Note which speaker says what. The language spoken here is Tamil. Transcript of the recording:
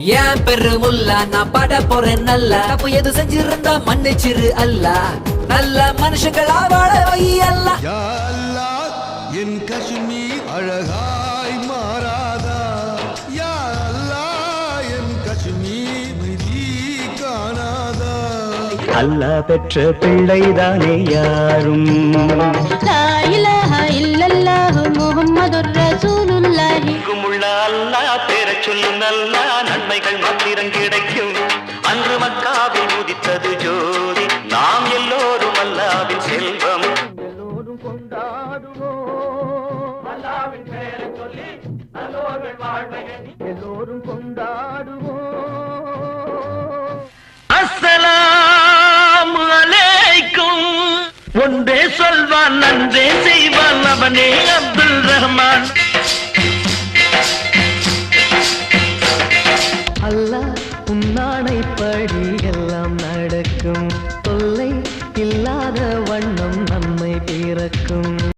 Speaker 1: ஏன் பெருமுல்லா? நான் பாட போறேன் நல்லா. தப்பு எது செஞ்சிருந்தா மன்னிச்சிரு அல்ல. நல்ல மனுஷங்களா வாழ வை அல்ல.
Speaker 2: என் காஷ்மீர் அழகாய் மாறாதா? யா அல்லாஹ், என் காஷ்மீர் நிதி காணாதா?
Speaker 3: அல்லாஹ் பெற்ற பிள்ளைதானே யாரும்? அல்லாஹ் பேரச் சொல்லு நல்லா நன்மைகள் மாத்திரம் கிடைக்கும். அன்று மக்காவில் உதித்தது ஜோதி நாம் எல்லோரும் அல்லாவின் செல்வம். எல்லோரும் கொண்டாடுவோம். அல்லாவின் பெயரை சொல்லி நல்லோர்கள் வாழ்வை எல்லோரும் கொண்டாடுவோம். அஸ்ஸலாமு அலைக்கும். ஒன்றே சொல்வான் நன்றே செய்வான் அவனே அப்துல் ரஹ்மான். உன்னாடைப்படி எல்லாம் நடக்கும். தொல்லை இல்லாத வண்ணம்